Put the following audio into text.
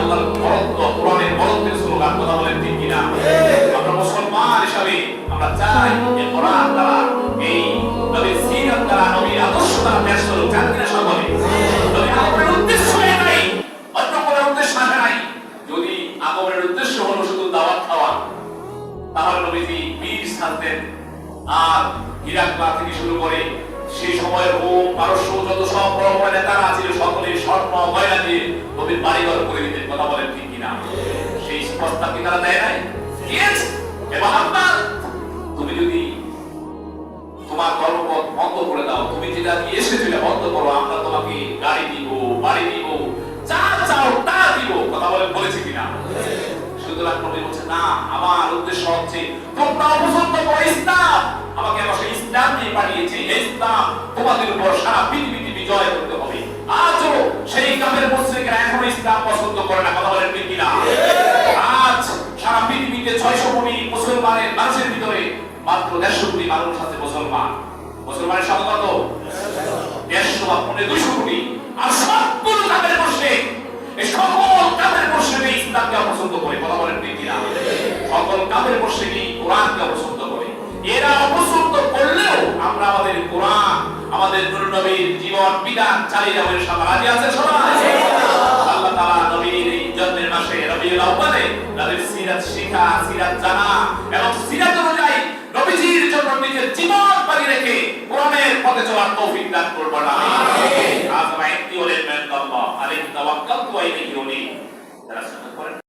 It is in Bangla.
আল্লাহর বরত্ব কোরআনের বরত্বের স্লোগান কথা বলেন, ঠিক কিনা? আমরা মুসলমান হিসাবে আমরা চাই যে কোরআন দ্বারা, এই নবীর সিরাত দ্বারা, নবীর আদর্শ দ্বারা দেশ চলুক চান কিনা সকলে নবীর আগমনের উদ্দেশ্য এটাই অন্য কোনো উদ্দেশ্য আসে নাই। যদি আগমনের উদ্দেশ্য হলো শুধু দাওয়াত খাওয়া, তাহলে নবীজি বীর ছাড়তেন আর হিরাকলা থেকে শুরু করে, সেই সময়ের রোম পারস্য যত সব বড় বড় নেতারা ছিল সকলে স্বর্ণ নবীর বাড়িঘর করে কথা বলেন ঠিক কিনা? সেই প্রস্তাব কি তারা দেয় নাই? আপনার, তুমি যদি তোমার কর্মপথ বন্ধ করে দাও, তুমি যেটা এসেছ এটা বন্ধ করো, আমরা তোমাকে গাড়ি দিব, বাড়ি দিব, যা চাও তা দিব, কথা বলে বলেছি কিনা? সুতরাং নবী বলছে, না, আমার উদ্দেশ্য হচ্ছে তোমরা করো ইসলাম। আমাকে আমার ইসলাম নিয়ে পাঠিয়েছে। ইসলাম তোমাদের উপর সারা পৃথিবীতে বিজয় করতে পছন্দ করে না, কথা বলেন আজ সারা পৃথিবীতে ছয়শো কোটি মুসলমানের মানুষের ভিতরে মাত্র দেড়শো কোটি মানুষ আছে মুসলমান। মুসলমানের সংখ্যা কত? দেড়শো বা পনেরো দুশো কোটি। আর সবগুলো কামের বসে সকল কামের বসে ইসলামকে করে, কথা বলেন সকল কামের বসে কোরআনকে করে? এরা অপছন্দ করলেও আমরা আমাদের কোরআন, আমাদের নবীর জীবন বিধান চালিয়ে যাব, ইনশাআল্লাহ। রাজি আছে সবাই? সিরাত শিখা সিরাত জানা এবং সিরাত অনুযায়ী নবীজির জন্য নিজের জীবন বাজি রেখে কোরআনের পথে চলার তৌফিক দান না। আমিন। আজ আমরা একটি হলেন মান আল্লাহ আলাইহি তাওয়াক্কালতু ওয়া ইলাইহি উনীব। যারা